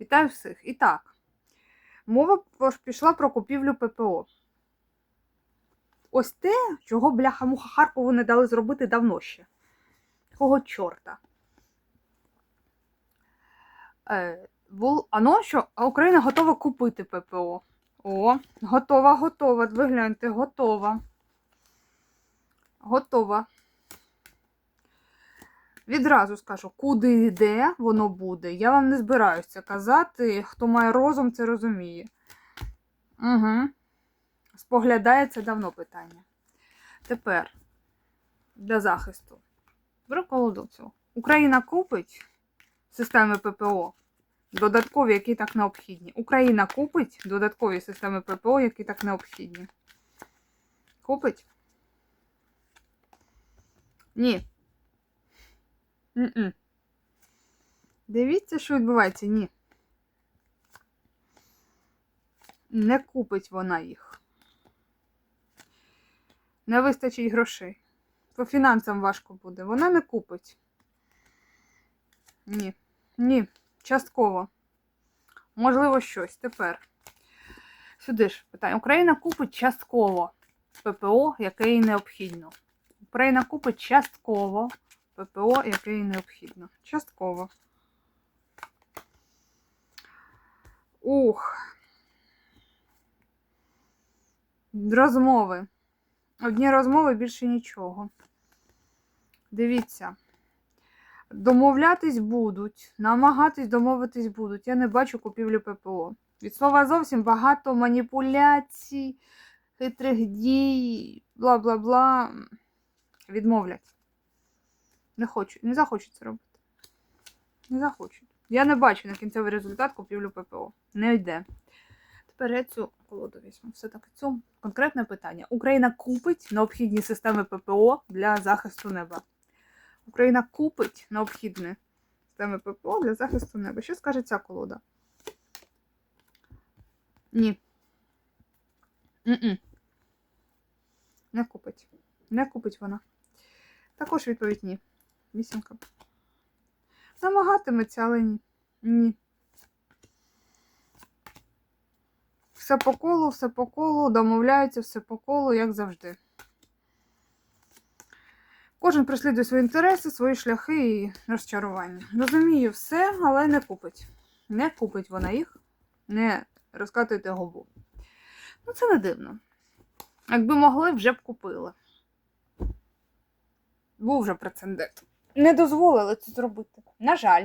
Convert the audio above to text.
Вітаю всіх. І так, мова пішла про купівлю ППО. Ось те, чого бляха-муха Харкову не дали зробити давно ще. Якого чорта? Е, бул, ано, що а Україна готова купити ППО. О, готова, готова. Ви гляньте, готова. Готова. Відразу скажу, куди йде, воно буде. Я вам не збираюся казати. Хто має розум, це розуміє. Угу. Споглядає це давно питання. Тепер для захисту. Беру колоду цю. Україна купить системи ППО. Додаткові, які так необхідні. Україна купить додаткові системи ППО, які так необхідні. Купить? Ні. М-м. Дивіться, що відбувається. Ні. Не купить вона їх. Не вистачить грошей. По фінансам важко буде. Вона не купить. Ні. Ні. Частково. Можливо, щось. Тепер. Сюди ж питання. Україна купить частково ППО, яке їй необхідно. Україна купить частково ППО, яке їй необхідно. Частково. Ух. Розмови. Одні розмови більше нічого. Дивіться. Домовлятись будуть, намагатись домовитись будуть. Я не бачу купівлі ППО. Від слова зовсім багато маніпуляцій, хитрих дій, бла бла бла. Відмовлять. Не хочуть, не захочуть це робити. Не захочуть. Я не бачу на кінцевий результат купівлю ППО. Не йде. Тепер я цю колоду візьму. Все-таки цю конкретне питання. Україна купить необхідні системи ППО для захисту неба. Україна купить необхідні системи ППО для захисту неба. Що скаже ця колода? Ні. М-м. Не купить. Не купить вона. Також відповідь ні. Вісімка. Намагатиметься, але ні. Ні. Все по колу, все по колу, домовляються, все по колу, як завжди. Кожен преслідує свої інтереси, свої шляхи і розчарування. Розумію все, але не купить. Не купить вона їх, не розкатуйте губу. Ну, це не дивно. Якби могли, вже б купили. Був вже прецедент. Не дозволили це зробити. На жаль.